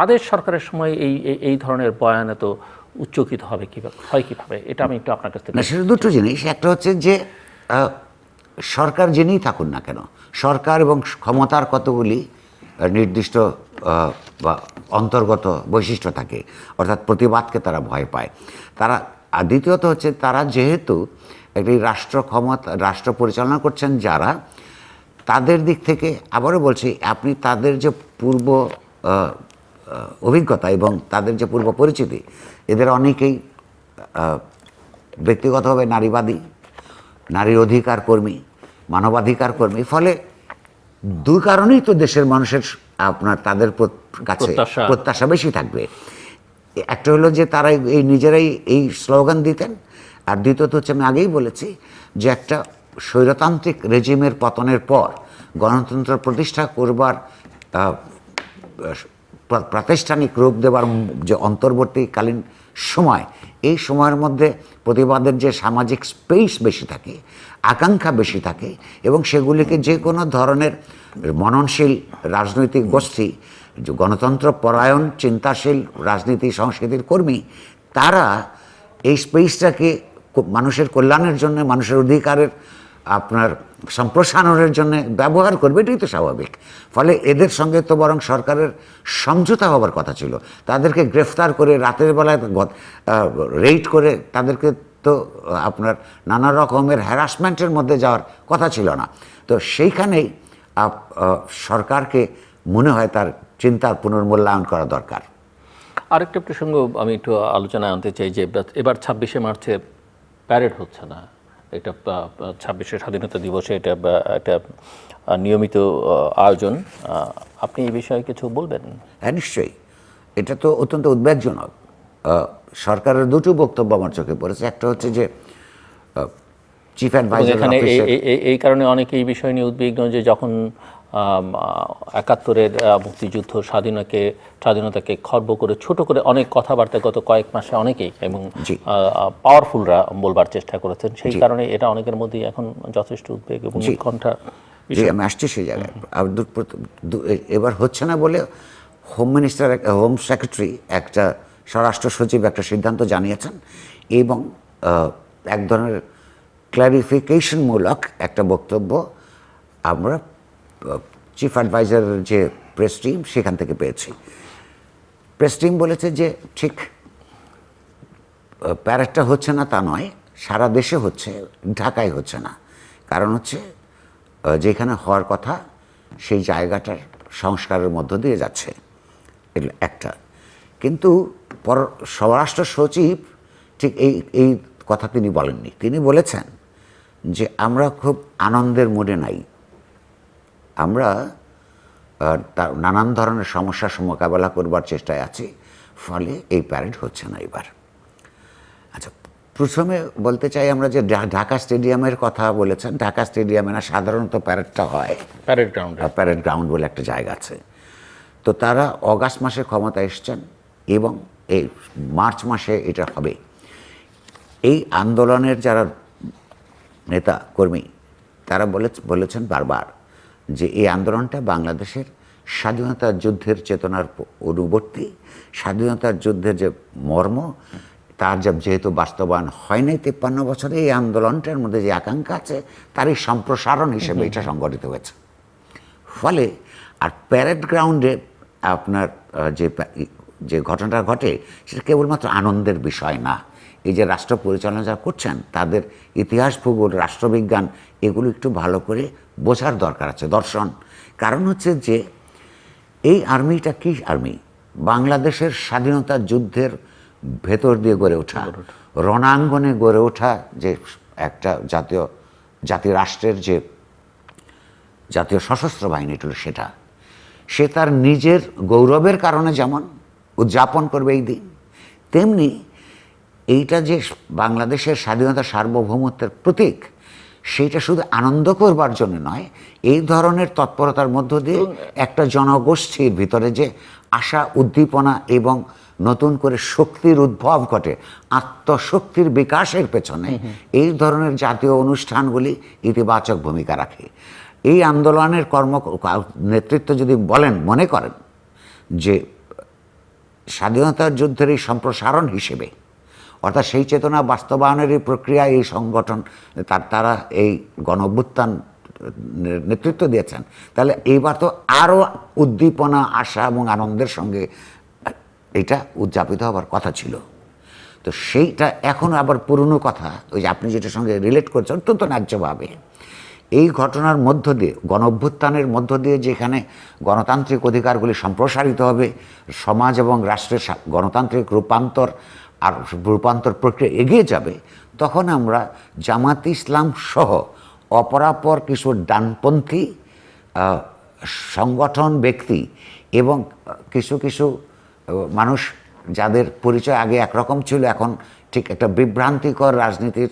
তাদের সরকারের সময় এই, এই- ধরনের বয়ান এত উচ্চকিত হবে কীভাবে, হয় কীভাবে? এটা আমি একটু আপনার কাছ থেকে সেটা দুটো জিনিস। একটা হচ্ছে যে সরকার জেনেই থাকুন না কেন, সরকার এবং ক্ষমতার কতগুলি নির্দিষ্ট বা অন্তর্গত বৈশিষ্ট্য থাকে, অর্থাৎ প্রতিবাদকে তারা ভয় পায়। তারা, আর দ্বিতীয়ত হচ্ছে তারা যেহেতু একটি রাষ্ট্র ক্ষমতা, রাষ্ট্র পরিচালনা করছেন যারা, তাদের দিক থেকে আবারও বলছি, আপনি তাদের যে পূর্ব অভিজ্ঞতা এবং তাদের যে পূর্ব পরিচিতি এদের অনেকেই ব্যক্তিগতভাবে নারীবাদী নারীর অধিকার কর্মী মানবাধিকার কর্মী ফলে দুই কারণেই তো দেশের মানুষের আপনার তাদের কাছে প্রত্যাশা। বেশি থাকবে একটা হলো যে তারা এই নিজেরাই এই স্লোগান দিতেন আর দ্বিতীয়ত হচ্ছে আমি আগেই বলেছি যে একটা স্বৈরতান্ত্রিক রেজিমের পতনের পর গণতন্ত্র প্রতিষ্ঠা করবার প্রাতিষ্ঠানিক রূপ দেবার যে অন্তর্বর্তীকালীন সময়, এই সময়ের মধ্যে প্রতিবাদের যে সামাজিক স্পেস বেশি থাকে, আকাঙ্ক্ষা বেশি থাকে এবং সেগুলিকে যে কোনো ধরনের মননশীল রাজনৈতিক গোষ্ঠী গণতন্ত্র পরায়ণ, চিন্তাশীল রাজনীতি সংস্কৃতির কর্মী, তারা এই স্পেসটাকে মানুষের কল্যাণের জন্য, মানুষের অধিকারের আপনার সম্প্রসারণের জন্য ব্যবহার করবে, এটাই তো স্বাভাবিক। ফলে এদের সঙ্গে তো বরং সরকারের সমঝোতা হবার কথা ছিল। তাদেরকে গ্রেফতার করে রাতের বেলায় রেইড করে তাদেরকে তো আপনার নানা রকমের হ্যারাসমেন্টের মধ্যে যাওয়ার কথা ছিল না। তো সেইখানেই সরকারকে মনে হয় তার চিন্তার পুনর্মূল্যায়ন করা দরকার। আরেকটা প্রসঙ্গ আমি একটু আলোচনায় আনতে চাই যে, এবার ছাব্বিশে মার্চে প্যারেড হচ্ছে না। এটা ছাব্বিশে স্বাধীনতা দিবসে এটা একটা নিয়মিত আয়োজন। আপনি এই বিষয়ে কিছু বলবেন? হ্যাঁ নিশ্চয়ই। এটা তো অত্যন্ত উদ্বেগজনক। সরকারের দুটো বক্তব্য আমার চোখে পড়েছে। একটা হচ্ছে যে চিফ অ্যাডভাইজার এখানে এই- কারণে অনেকে এই বিষয় নিয়ে উদ্বিগ্ন যে যখন একাত্তরের মুক্তিযুদ্ধ স্বাধীনকে স্বাধীনতাকে খর্ব করে ছোট করে অনেক কথাবার্তা গত কয়েক মাসে অনেকেই এবং পাওয়ারফুলরা বলবার চেষ্টা করেছেন। সেই কারণে এটা অনেকের মধ্যে এখন যথেষ্ট উদ্বেগ এবং জি। উৎকণ্ঠা যে আমি আসছি সেই জায়গায়। আর এবার হচ্ছে না বলে হোম মিনিস্টার হোম সেক্রেটারি একটা স্বরাষ্ট্র সচিব একটা সিদ্ধান্ত জানিয়েছেন এবং এক ধরনের ক্ল্যারিফিকেশনমূলক একটা বক্তব্য আমরা চিফ অ্যাডভাইজারের যে প্রেস টিম সেখান থেকে পেয়েছি। প্রেস টিম বলেছে যে, ঠিক প্যারেডটা হচ্ছে না তা নয়, সারা দেশে হচ্ছে, ঢাকায় হচ্ছে না। কারণ হচ্ছে যেখানে হওয়ার কথা, সেই জায়গাটার সংস্কারের মধ্য দিয়ে যাচ্ছে। একটা। কিন্তু পর, স্বরাষ্ট্র সচিব, ঠিক এই এই কথা তিনি বলেননি। তিনি বলেছেন যে, আমরা খুব আনন্দের মুডে নাই। আমরা তার নানান ধরনের সমস্যার মোকাবেলা করবার চেষ্টায় আছি ফলে এই প্যারেড হচ্ছে না এবার। আচ্ছা প্রথমে বলতে চাই আমরা যে ঢাকা স্টেডিয়ামের কথা বলেছেন ঢাকা স্টেডিয়ামে না সাধারণত প্যারেডটা হয়। Parade ground. প্যারেড গ্রাউন্ড বলে একটা জায়গা আছে। তো তারা অগাস্ট মাসে ক্ষমতা এসছেন এবং এই মার্চ মাসে এটা হবে। এই আন্দোলনের যারা নেতা কর্মী তারা বলে বলেছেন বারবার যে এই আন্দোলনটা বাংলাদেশের স্বাধীনতার যুদ্ধের চেতনার অনুবর্তী স্বাধীনতার যুদ্ধের যে মর্ম, তার যেহেতু বাস্তবায়ন হয় নাই তেপ্পান্ন বছরে, এই আন্দোলনটার মধ্যে যে আকাঙ্ক্ষা আছে, তারই সম্প্রসারণ হিসেবে এটা সংগঠিত হয়েছে। ফলে আর প্যারেড গ্রাউন্ডে আপনার যে যে ঘটনাটা ঘটে, সেটা কেবলমাত্র আনন্দের বিষয় না। এই যে রাষ্ট্র পরিচালনা যারা করছেন, তাদের ইতিহাস, ভূগোল, রাষ্ট্রবিজ্ঞান, এগুলো একটু ভালো করে বোঝার দরকার আছে দর্শন। কারণ হচ্ছে যে এই আর্মিটা কি আর্মি? বাংলাদেশের স্বাধীনতা যুদ্ধের ভেতর দিয়ে গড়ে ওঠা রণাঙ্গনে গড়ে ওঠা যে একটা জাতীয় জাতীয় রাষ্ট্রের যে জাতীয় সশস্ত্র বাহিনী হলো সেটা। সে তার নিজের গৌরবের কারণে যেমন উদযাপন করবে এই দিন তেমনি এইটা যে বাংলাদেশের স্বাধীনতা সার্বভৌমত্বের প্রতীক সেইটা শুধু আনন্দ করবার জন্য নয় এই ধরনের তৎপরতার মধ্য দিয়ে একটা জনগোষ্ঠীর ভিতরে যে আশা উদ্দীপনা এবং নতুন করে শক্তির উদ্ভব ঘটে আত্মশক্তির বিকাশের পেছনে এই ধরনের জাতীয় অনুষ্ঠানগুলি ইতিবাচক ভূমিকা রাখে। এই আন্দোলনের কর্ম নেতৃত্ব যদি বলেন মনে করেন যে স্বাধীনতার যুদ্ধের এই সম্প্রসারণ হিসেবে অর্থাৎ সেই চেতনা বাস্তবায়নের এই প্রক্রিয়া এই সংগঠন, তার, তারা এই গণ নেতৃত্ব দিয়েছেন। তাহলে এইবার তো আরও উদ্দীপনা, আশা এবং আনন্দের সঙ্গে এটা উদযাপিত হবার কথা ছিল। তো সেইটা এখন আবার পুরনো কথা, ওই যে আপনি যেটার সঙ্গে রিলেট করছেন অত্যন্ত ন্যায্যভাবে। এই ঘটনার মধ্য দিয়ে গণ অভ্যুত্থানের মধ্য দিয়ে যেখানে গণতান্ত্রিক অধিকারগুলি সম্প্রসারিত হবে, সমাজ এবং রাষ্ট্রের গণতান্ত্রিক রূপান্তর আর রূপান্তর প্রক্রিয়া এগিয়ে যাবে তখন আমরা জামাত ইসলাম সহ অপরাপর কিছু ডানপন্থী সংগঠন ব্যক্তি এবং কিছু কিছু মানুষ যাদের পরিচয় আগে একরকম ছিল এখন ঠিক একটা বিভ্রান্তিকর রাজনীতির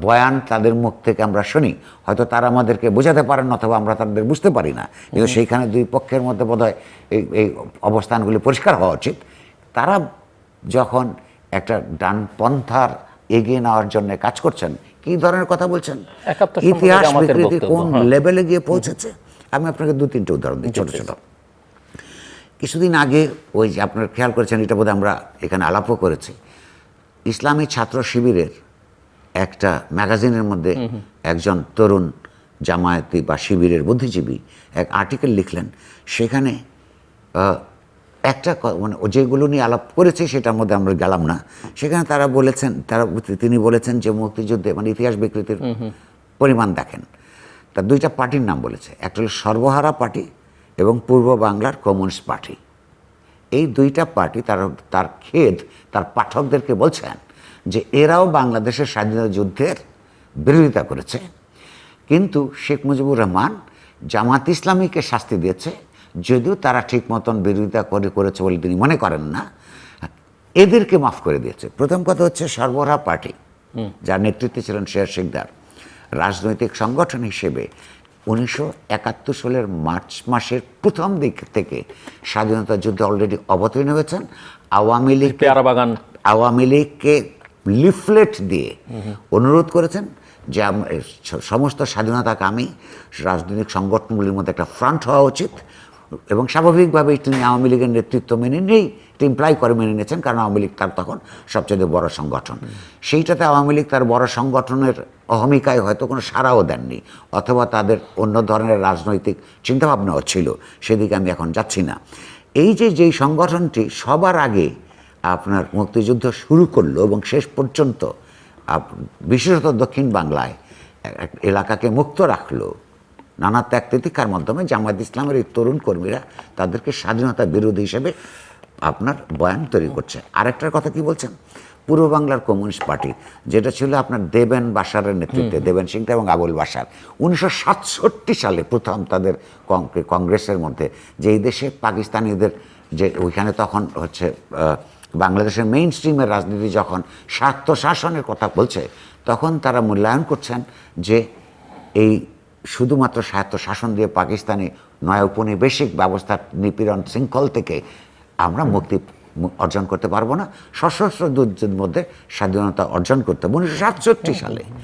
বয়ান তাদের মুখ থেকে আমরা শুনি। হয়তো তারা আমাদেরকে বোঝাতে পারেন অথবা আমরা তাদের বুঝতে পারি না। কিন্তু সেইখানে দুই পক্ষের মধ্যে বোধহয় এই এই অবস্থানগুলি পরিষ্কার হওয়া উচিত। তারা যখন একটা ডানপন্থার এগিয়ে নেওয়ার জন্য কাজ করছেন। কি ধরনের কথা বলছেন? ইতিহাস বিকৃতি কোন হ্যাঁ। লেভেলে গিয়ে পৌঁছেছে? আমি আপনাকে দু তিনটে উদাহরণ দিই ছোট ছোট। কিছুদিন আগে ওই যে আপনার খেয়াল করেছেন এটা বোধহয় আমরা এখানে আলাপও করেছি। ইসলামী ছাত্র শিবিরের একটা ম্যাগাজিনের মধ্যে একজন তরুণ জামায়াতি বা শিবিরের বুদ্ধিজীবী এক আর্টিকেল লিখলেন। সেখানে একটা মানে যেগুলো নিয়ে আলাপ করেছে সেটার মধ্যে আমরা গেলাম না। সেখানে তারা বলেছেন তারা তিনি বলেছেন যে মুক্তিযুদ্ধে মানে ইতিহাস বিকৃতির পরিমাণ দেখেন। তার দুইটা পার্টির নাম বলেছে একটা হলো সর্বহারা পার্টি এবং পূর্ব বাংলার কমিউনিস্ট পার্টি। এই দুইটা পার্টি তার তার খেদ তার পাঠকদেরকে বলছেন যে এরাও বাংলাদেশের স্বাধীনতা যুদ্ধের বিরোধিতা করেছে। কিন্তু শেখ মুজিবুর রহমান জামাত ইসলামীকে শাস্তি দিয়েছে যদিও তারা ঠিক মতন বিরোধিতা করে করেছে বলে তিনি মনে করেন না এদেরকে মাফ করে দিয়েছে। প্রথম কথা হচ্ছে সর্বহারা পার্টি যার নেতৃত্বে ছিলেন শের শিকদার। রাজনৈতিক সংগঠন হিসেবে উনিশশো একাত্তর সালের মার্চ মাসের প্রথম দিক থেকে স্বাধীনতা যুদ্ধে অলরেডি অবতীর্ণ হয়েছেন। আওয়ামী লীগ বাগান। আওয়ামী লীগকে লিফলেট দিয়ে অনুরোধ করেছেন যে সমস্ত স্বাধীনতাকামী রাজনৈতিক সংগঠনগুলির মধ্যে একটা ফ্রন্ট হওয়া উচিত। এবং স্বাভাবিকভাবেই তিনি আওয়ামী লীগের নেতৃত্ব মেনে নেই। ইমপ্লাই করে মেনে নিয়েছেন, কারণ আওয়ামী লীগ তার তখন সবচেয়ে বড় সংগঠন। সেইটাতে আওয়ামী লীগ তার বড় সংগঠনের অহমিকায় হয়তো কোনো সাড়াও দেননি, অথবা তাদের অন্য ধরনের রাজনৈতিক চিন্তাভাবনাও ছিল, সেদিকে আমি এখন যাচ্ছি না। এই যে, যেই সংগঠনটি সবার আগে আপনার মুক্তিযুদ্ধ শুরু করল এবং শেষ পর্যন্ত বিশেষত দক্ষিণ বাংলায় এলাকাকে মুক্ত রাখল নানা ত্যাগ তিতিকার মাধ্যমে জামায়াত ইসলামের এই তরুণ কর্মীরা তাদেরকে স্বাধীনতা বিরোধী হিসেবে আপনার বয়ান তৈরি করছে। আরেকটার কথা কি বলছেন? পূর্ব বাংলার কমিউনিস্ট পার্টি যেটা ছিল আপনার দেবেন বাসারের নেতৃত্বে দেবেন সিংটা এবং আবুল বাসার। উনিশশো সাতষট্টি সালে প্রথম তাদের কংগ্রেসের মধ্যে যে এই দেশে পাকিস্তানিদের যে ওইখানে তখন হচ্ছে বাংলাদেশের মেইন স্ট্রিমের রাজনীতি যখন স্বার্থ শাসনের কথা বলছে তখন তারা মূল্যায়ন করছেন যে এই শুধুমাত্র স্বায়ত্ত শাসন দিয়ে পাকিস্তানি নয় উপনিবেশিক ব্যবস্থার নিপীড়ন শৃঙ্খল থেকে আমরা মুক্তি অর্জন করতে পারব না। সশস্ত্র দুর্যোগের মধ্যে স্বাধীনতা অর্জন করতে হবে। উনিশশো সাতষট্টি সালে।